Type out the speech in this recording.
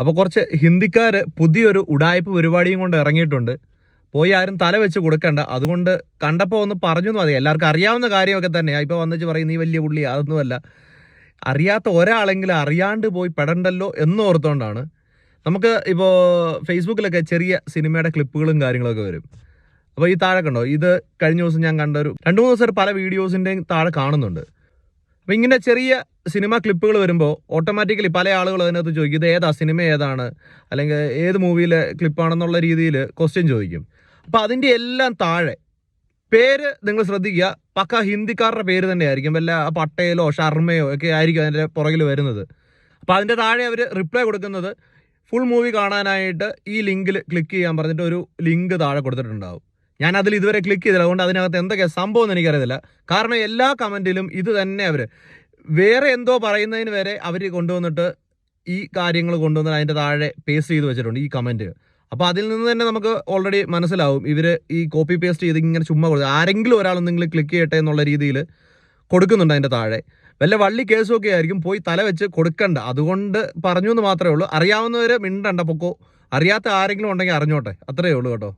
അപ്പോൾ കുറച്ച് ഹിന്ദിക്കാർ പുതിയൊരു ഉടായ്പ പരിപാടിയും കൊണ്ട് ഇറങ്ങിയിട്ടുണ്ട്. പോയി ആരും തല വെച്ച് കൊടുക്കണ്ട. അതുകൊണ്ട് കണ്ടപ്പോൾ ഒന്ന് പറഞ്ഞു മതി എല്ലാവർക്കും അറിയാവുന്ന കാര്യമൊക്കെ തന്നെയാണ് ഇപ്പോൾ വന്നിച്ച് പറയും നീ വലിയ പുള്ളി അതൊന്നുമല്ല. അറിയാത്ത ഒരാളെങ്കിലും അറിയാണ്ട് പോയി പെടണ്ടല്ലോ ഓർത്തോണ്ടാണ് നമുക്ക് ഇപ്പോൾ ഫേസ്ബുക്കിലൊക്കെ ചെറിയ സിനിമയുടെ ക്ലിപ്പുകളും കാര്യങ്ങളൊക്കെ വരും. അപ്പോൾ ഈ താഴെ കണ്ടോ? ഇത് കഴിഞ്ഞ ദിവസം ഞാൻ കണ്ട ഒരു രണ്ട് മൂന്ന് ദിവസം പല വീഡിയോസിന്റെയും താഴെ കാണുന്നുണ്ട്. അപ്പോൾ ഇങ്ങനെ ചെറിയ സിനിമ ക്ലിപ്പുകൾ വരുമ്പോൾ ഓട്ടോമാറ്റിക്കലി പല ആളുകൾ അതിനകത്ത് ചോദിക്കും ഇത് ഏതാ? സിനിമ ഏതാണ്? അല്ലെങ്കിൽ ഏത് മൂവിയിലെ ക്ലിപ്പാണെന്നുള്ള രീതിയിൽ ക്വസ്റ്റ്യൻ ചോദിക്കും. അപ്പോൾ അതിന്റെ എല്ലാം താഴെ പേര് നിങ്ങൾ ശ്രദ്ധിക്കുക. പക്ക ഹിന്ദിക്കാരുടെ പേര് തന്നെയായിരിക്കും. വല്ല പട്ടേലോ ഷർമ്മയോ ഒക്കെ ആയിരിക്കും അതിന്റെ പുറകിൽ വരുന്നത്. അപ്പോൾ അതിന്റെ താഴെ അവർ റിപ്ലൈ കൊടുക്കുന്നത് ഫുൾ മൂവി കാണാനായിട്ട് ഈ ലിങ്കിൽ ക്ലിക്ക് ചെയ്യാൻ പറഞ്ഞിട്ട് ഒരു ലിങ്ക് താഴെ കൊടുത്തിട്ടുണ്ടാവും. ഞാൻ അതിൽ ഇതുവരെ ക്ലിക്ക് ചെയ്തില്ല. അതുകൊണ്ട് അതിനകത്ത് എന്തൊക്കെ സംഭവം എന്ന് എനിക്കറിയത്തില്ല. കാരണം എല്ലാ കമന്റിലും ഇത് തന്നെ അവർ വേറെ എന്തോ പറയുന്നതിന് വരെ അവർ കൊണ്ടുവന്നിട്ട് ഈ കാര്യങ്ങൾ കൊണ്ടുവന്നിട്ട് അതിന്റെ താഴെ പേസ്റ്റ് ചെയ്ത് വെച്ചിട്ടുണ്ട് ഈ കമന്റ് അപ്പോൾ അതിൽ നിന്ന് തന്നെ നമുക്ക് ഓൾറെഡി മനസ്സിലാവും. ഇവർ ഈ കോപ്പി പേസ്റ്റ് ചെയ്ത് ഇങ്ങനെ ചുമ്മാ കൊടുത്തു ആരെങ്കിലും ഒരാൾ നിങ്ങൾ ക്ലിക്ക് ചെയ്യട്ടെ എന്നുള്ള രീതിയിൽ കൊടുക്കുന്നുണ്ട് അതിന്റെ താഴെ. വല്ല വള്ളി കേസൊക്കെ ആയിരിക്കും പോയി തല വെച്ച് കൊടുക്കണ്ട. അതുകൊണ്ട് പറഞ്ഞു എന്ന് മാത്രമേ ഉള്ളൂ. അറിയാവുന്നവർ മിണ്ടണ്ട പൊക്കോ. അറിയാത്ത ആരെങ്കിലും ഉണ്ടെങ്കിൽ അറിഞ്ഞോട്ടെ. അത്രയേ ഉള്ളൂ കേട്ടോ.